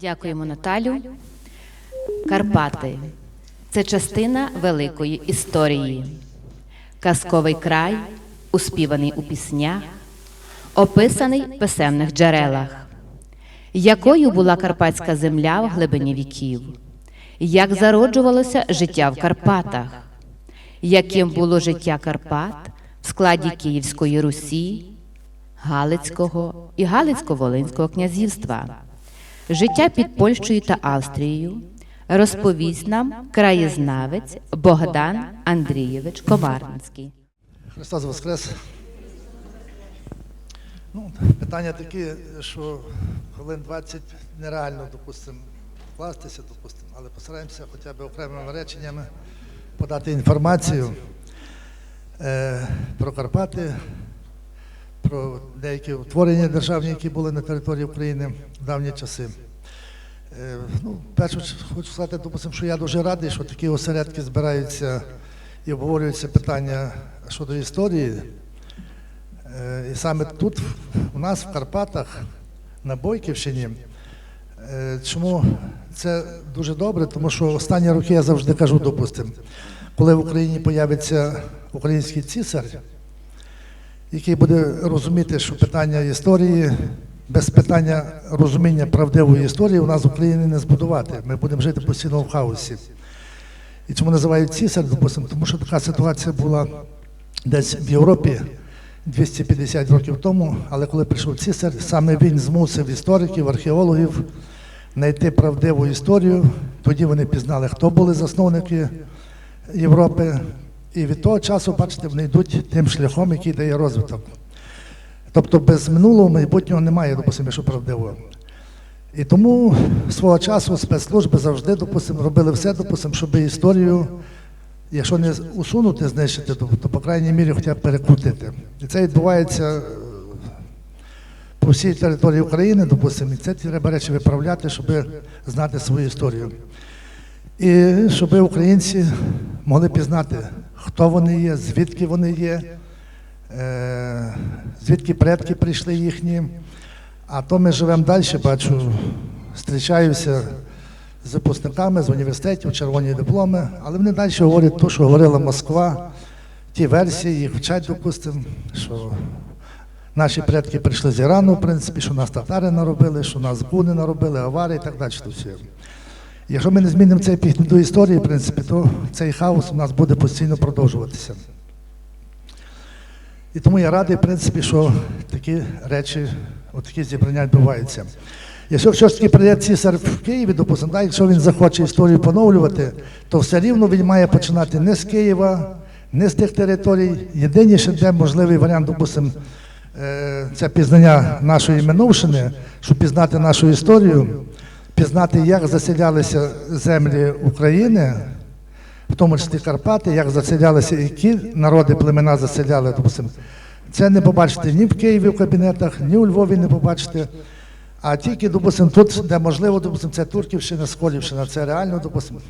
Дякуємо, Наталю. Карпати це частина великої історії. Казковий край, успіваний у піснях, описаний в писемних джерелах. Якою була карпатська земля в глибині віків? Як зароджувалося життя в Карпатах? Яким було життя Карпат в складі Київської Русі, Галицького і Галицько-Волинського князівства? Життя під Польщею та Австрією розповість нам краєзнавець Богдан Андрійович Коварницький. Христос Воскрес. Ну, питання такі, що хвилин 20 нереально, допустимо, вкластися, допустимо, але постараємося хоча б окремими реченнями подати інформацію е, про Карпати, про деякі утворення державні, які були на території України в давні часи. Е, ну, перше, хочу сказати, допустимо, що я дуже радий, що такі осередки збираються і обговорюються питання щодо історії. Е, І саме тут, у нас в Карпатах, на Бойківщині, е, чому це дуже добре, тому що останні роки я завжди кажу, допустимо, коли в Україні появиться український цісар, який буде розуміти, що питання історії, без питання розуміння правдивої історії у нас в Україні не збудувати. Ми будемо жити постійно в хаосі. І чому називають цісар, допустимо, тому що така ситуація була десь в Європі 250 років тому, але коли прийшов цісар, саме він змусив істориків, археологів знайти правдиву історію. Тоді вони пізнали, хто були засновники Європи. І від того часу, бачите, вони йдуть тим шляхом, який дає розвиток. Тобто без минулого майбутнього немає, допустимо, якщо правдивого. І тому свого часу спецслужби завжди, допустимо, робили все, допустимо, щоб історію, якщо не усунути, знищити, то, то по крайній мірі хоча б перекрутити. І це відбувається е, по всій території України, допустимо, і це треба речі виправляти, щоб знати свою історію. І щоб українці могли пізнати, хто вони є, звідки вони є, звідки предки прийшли їхні. А то ми живемо далі, бачу, зустрічаюся з випускниками з університетів, червоні дипломи, але вони далі говорять те, що говорила Москва, ті версії, їх вчать, допустимо, що наші предки прийшли з Ірану, в принципі, що нас татари наробили, що нас гуни наробили, авари і так далі. То все. Якщо ми не змінимо цей підхід до історії, в принципі, то цей хаос у нас буде постійно продовжуватися. І тому я радий, в принципі, що такі речі, такі зібрання відбуваються. Якщо все ж таки прийде цісар в Києві, допустимо, так, якщо він захоче історію поновлювати, то все рівно він має починати не з Києва, не з тих територій. Єдиніше, де можливий варіант, допустимо, е, це пізнання нашої минувшини, щоб пізнати нашу історію, пізнати, як заселялися землі України, в тому числі Карпати, як заселялися, які народи племена заселяли, допустимо. Це не побачите ні в Києві в кабінетах, ні у Львові не побачите. А тільки, допустимо, тут, де можливо, допустимо, це Турківщина, Сколівщина, це реально, допустимо.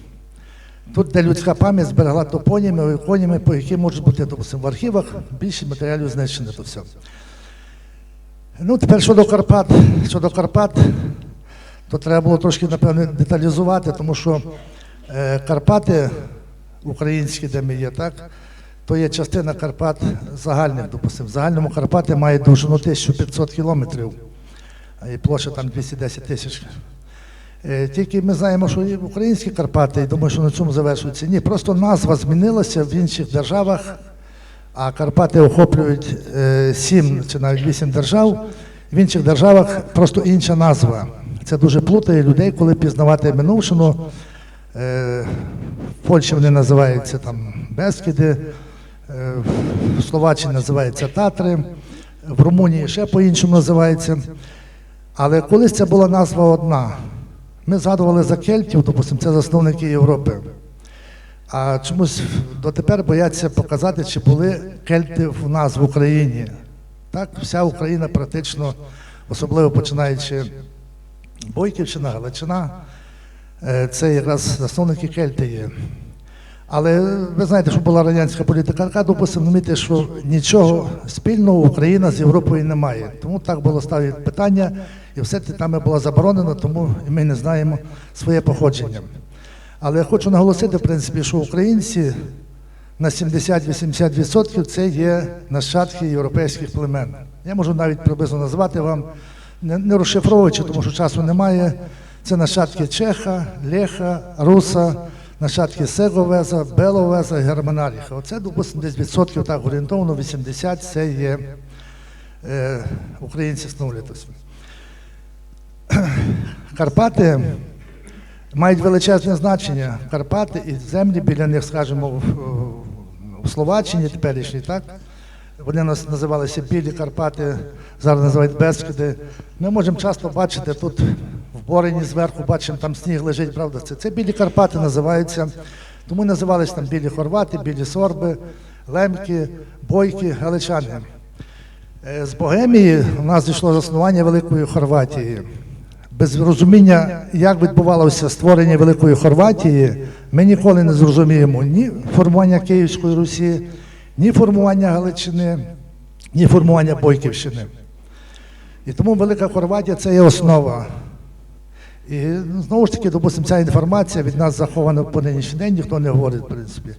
Тут, де людська пам'ять зберегла топоніми, іконіми, по які можуть бути, допустимо, в архівах більше матеріалів знищено то все. Ну, тепер щодо Карпат, щодо Карпат, то треба було трошки, напевне, деталізувати, тому що е, Карпати українські, де ми є, так, то є частина Карпат загальних, допустимо. В загальному Карпати мають довжину 1500 кілометрів, і площа там 210 тисяч. Е, Тільки ми знаємо, що є українські Карпати, і думаю, що на цьому завершується. Ні, просто назва змінилася в інших державах, а Карпати охоплюють е, сім чи навіть вісім держав. В інших державах просто інша назва. Це дуже плутає людей, коли пізнавати минувшину. Польщі вони називаються там Бескіди, е, в Словаччині називаються Татри, в Румунії ще по-іншому називається. Але колись це була назва одна. Ми згадували за кельтів, допустимо, це засновники Європи. А чомусь дотепер бояться показати, чи були кельти в нас в Україні. Так, вся Україна практично, особливо починаючи Бойківщина, Галичина, це якраз засновники кельти є. Але ви знаєте, що була радянська політика, така, допустимо, розумієте, що нічого спільного Україна з Європою не має. Тому так було ставити питання. І все це там було заборонено, тому ми не знаємо своє походження. Але я хочу наголосити, в принципі, що українці на 70-80% це є нащадки європейських племен. Я можу навіть приблизно назвати вам, не розшифровуючи, тому що часу немає. Це нащадки Чеха, Леха, Руса, нащадки Сеговеза, Беловеза, Германаліха. Оце, допустимо, десь відсотків так орієнтовно, 80 це є е, українці становлятися. Карпати мають величезне значення. Карпати і землі біля них, скажімо, в Словаччині теперішній, так? Вони нас називалися Білі Карпати, зараз називають Бескиди. Ми можемо часто бачити тут в Борині зверху, бачимо, там сніг лежить, правда? Це, це Білі Карпати називаються. Тому називались там білі хорвати, білі сорби, лемки, бойки, галичани. Е, З Богемії у нас зійшло заснування Великої Хорватії. Без розуміння, як відбувалося створення Великої Хорватії, ми ніколи не зрозуміємо ні формування Київської Русі, ні формування Галичини, ні формування Бойківщини. І тому Велика Хорватія це є основа. І знову ж таки, допустимо, ця інформація від нас захована по нинішній день, ніхто не говорить, в принципі.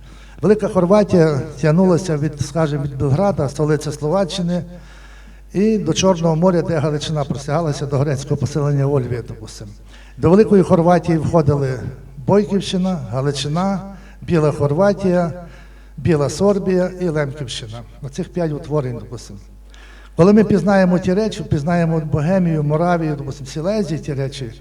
Велика Хорватія тягнулася від, скажімо, від Белграда, столиця Словаччини, і до Чорного моря, де Галичина простягалася до грецького поселення Ольві, допустимо. До Великої Хорватії входили Бойківщина, Галичина, Біла Хорватія, Біла Сорбія і Лемківщина. Оцих п'ять утворень, допустимо. Коли ми пізнаємо ті речі, пізнаємо Богемію, Моравію, допустимо, Сілезію, ті речі,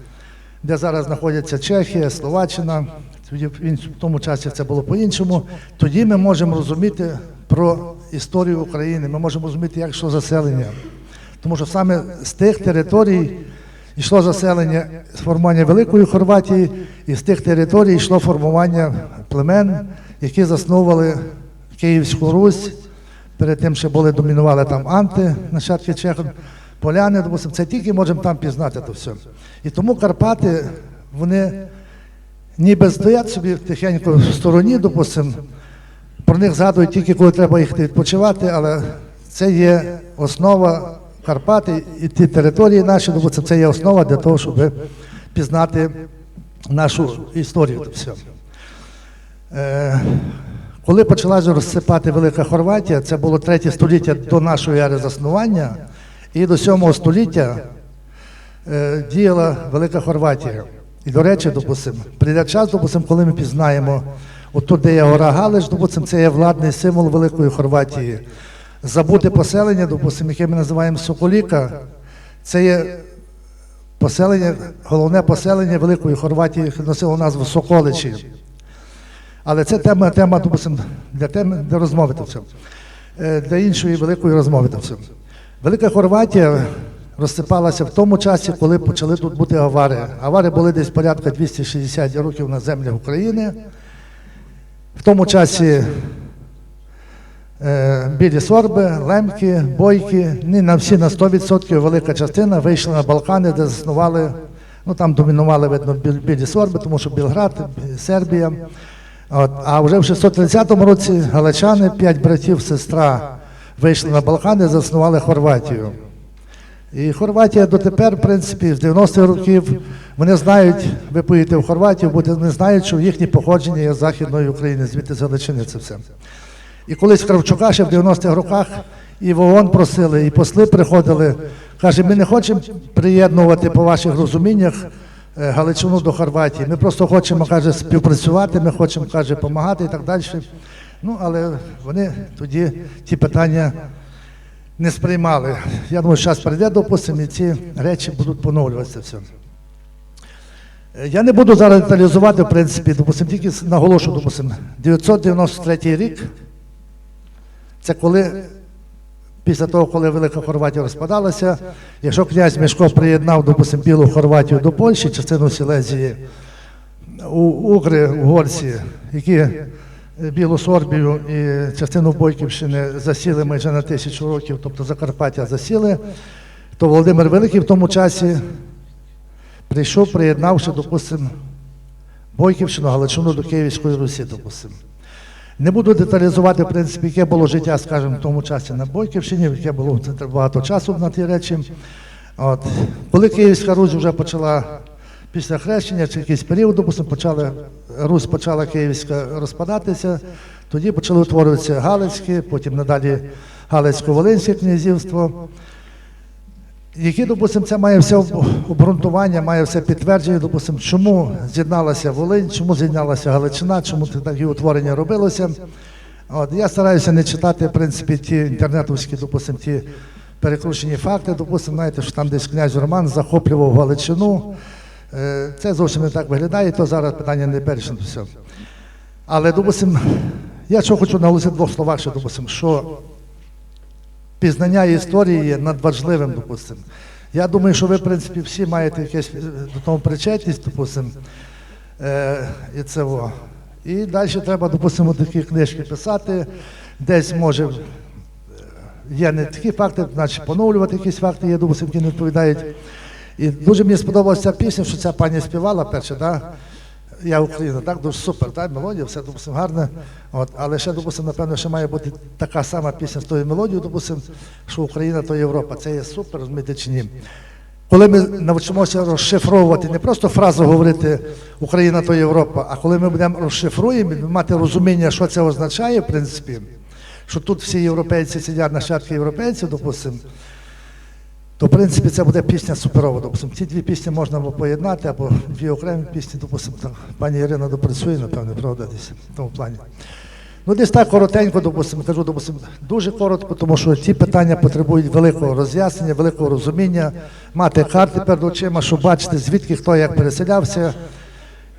де зараз знаходяться Чехія, Словаччина, тоді в тому часі це було по-іншому, тоді ми можемо розуміти про історію України, ми можемо розуміти, як йшло заселення. Тому що саме з тих територій йшло заселення формування Великої Хорватії, і з тих територій йшло формування племен, які засновували Київську Русь. Перед тим ще були домінували там анти, нащадки чехів, поляни, допустим, це тільки можемо там пізнати то все. І тому Карпати, вони ніби стоять собі тихенько в стороні, допустим, про них згадують тільки коли треба їхати відпочивати, але це є основа Карпати і ті території наші, допустим, це є основа для того, щоб пізнати нашу історію. то все. Коли почалася розсипати Велика Хорватія, це було третє століття до нашої ери заснування, і до сьомого століття е, діяла Велика Хорватія. І, до речі, допустим, прийде час, допустим, коли ми пізнаємо, отут, де є гора Галич, допустим, це є владний символ Великої Хорватії. Забути поселення, допустим, яке ми називаємо Соколіка, це є поселення, головне поселення Великої Хорватії, яке носило назву Соколичі. Але це тема, тема допустим, для теми для розмови. Е, Для іншої великої розмови. Велика Хорватія розсипалася в тому часі, коли почали тут бути авари. Авари були десь порядка 260 років на землях України. В тому часі е, білі сорби, лемки, бойки, не на всі на 100% велика частина вийшла на Балкани, де заснували, ну там домінували, видно, білі сорби, тому що Білград, Сербія. От, а вже в 630 році галичани, п'ять братів, сестра, вийшли на Балкани, заснували Хорватію. І Хорватія дотепер, в принципі, з 90-х років вони знають, ви поїдете в Хорватію, бо вони знають, що їхнє походження є з Західної України, звідти з Галичини це все. І колись Кравчука ще в 90-х роках і в ООН просили, і посли приходили. Каже, ми не хочемо приєднувати по ваших розуміннях е, Галичину до Хорватії. Ми просто хочемо, каже, співпрацювати, ми хочемо, каже, допомагати і так далі. Ну, але вони тоді ті питання не сприймали. Я думаю, час прийде, допустимо, і ці речі будуть поновлюватися все. Я не буду зараз деталізувати, в принципі, допустим, тільки наголошу, допустим, 993 рік, це коли, після того, коли Велика Хорватія розпадалася, якщо князь Мішко приєднав, допустим, Білу Хорватію до Польщі, частину Сілезії, у Угри, угорці, які Білу Сорбію і частину Бойківщини засіли майже на тисячу років, тобто Закарпаття засіли, то Володимир Великий в тому часі прийшов, приєднавши, допустимо, Бойківщину, Галичину до Київської Русі, допустимо. Не буду деталізувати, в принципі, яке було життя, скажімо, в тому часі на Бойківщині, яке було багато часу на ті речі. От. Коли Київська Русь вже почала після хрещення, чи якийсь період, допустимо, почали, Русь почала Київська розпадатися, тоді почали утворюватися Галицьке, потім надалі Галицько-Волинське князівство. Які, допустимо, це має все обґрунтування, має все підтвердження, допустимо, чому з'єдналася Волинь, чому з'єдналася Галичина, чому такі утворення робилося. От, я стараюся не читати, в принципі, ті інтернетовські, допустимо, ті перекручені факти. Допустимо, знаєте, що там десь князь Роман захоплював Галичину. Е, Це зовсім не так виглядає, то зараз питання не вирішено. Але, допустимо, я що хочу наголосити в двох словах, що, допустимо, що пізнання історії є надважливим, допустимо. Я думаю, що ви, в принципі, всі маєте якесь е, до того причетність, допустимо. Е, і це во. І далі треба, допустимо, такі книжки писати, десь може. Є не такі факти, значить поновлювати якісь факти, є, допустимо, які не відповідають. І дуже мені сподобалася ця пісня, що ця пані співала перше, да? Я Україна, так, дуже супер, так, мелодія, все, допустимо, гарне. От, але ще, допустимо, напевно, ще має бути така сама пісня з тою мелодією, допустимо, що Україна то Європа. Це є супер, розумієте чи ні. Коли ми навчимося розшифровувати, не просто фразу говорити Україна то Європа, а коли ми будемо розшифруємо, мати розуміння, що це означає, в принципі, що тут всі європейці сидять нащадки європейців, допустимо, то в принципі це буде пісня суперова. Допустимо. Ці дві пісні можна або поєднати, або дві окремі пісні, допустимо, там пані Ірина допрацює, напевно, правда, десь в тому плані. Ну, десь так коротенько, допустимо, кажу, допустимо, дуже коротко, тому що ці питання потребують великого роз'яснення, великого розуміння, мати карти перед очима, щоб бачити, звідки хто як переселявся.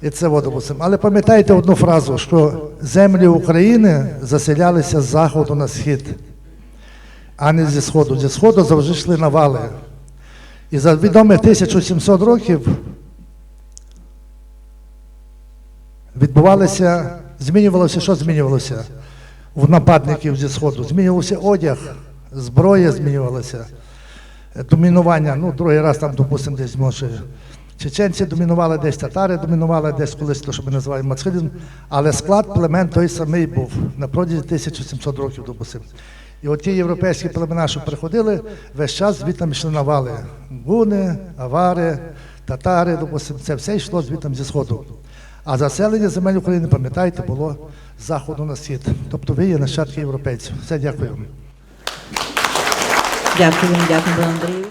І це от. Але пам'ятайте одну фразу, що землі України заселялися з заходу на схід, а не зі сходу. Зі сходу завжди йшли навали. І за відомих 1700 років відбувалося, змінювалося, що змінювалося у нападників зі сходу? Змінювався одяг, зброя змінювалася, домінування. Ну, другий раз там, допустимо, десь може. Чеченці домінували десь, татари домінували десь колись, то, що ми називаємо Мацхидин, але склад племен той самий був на протязі 1700 років, допустимо. І от ті європейські племена, що приходили, весь час звідти йшли навали. Гуни, авари, татари, допустимо, це все йшло звідти зі сходу. А заселення земель України, пам'ятаєте, було з заходу на схід. Тобто ви є нащадки європейців. Все, дякую. Дякую, дякую, Андрію.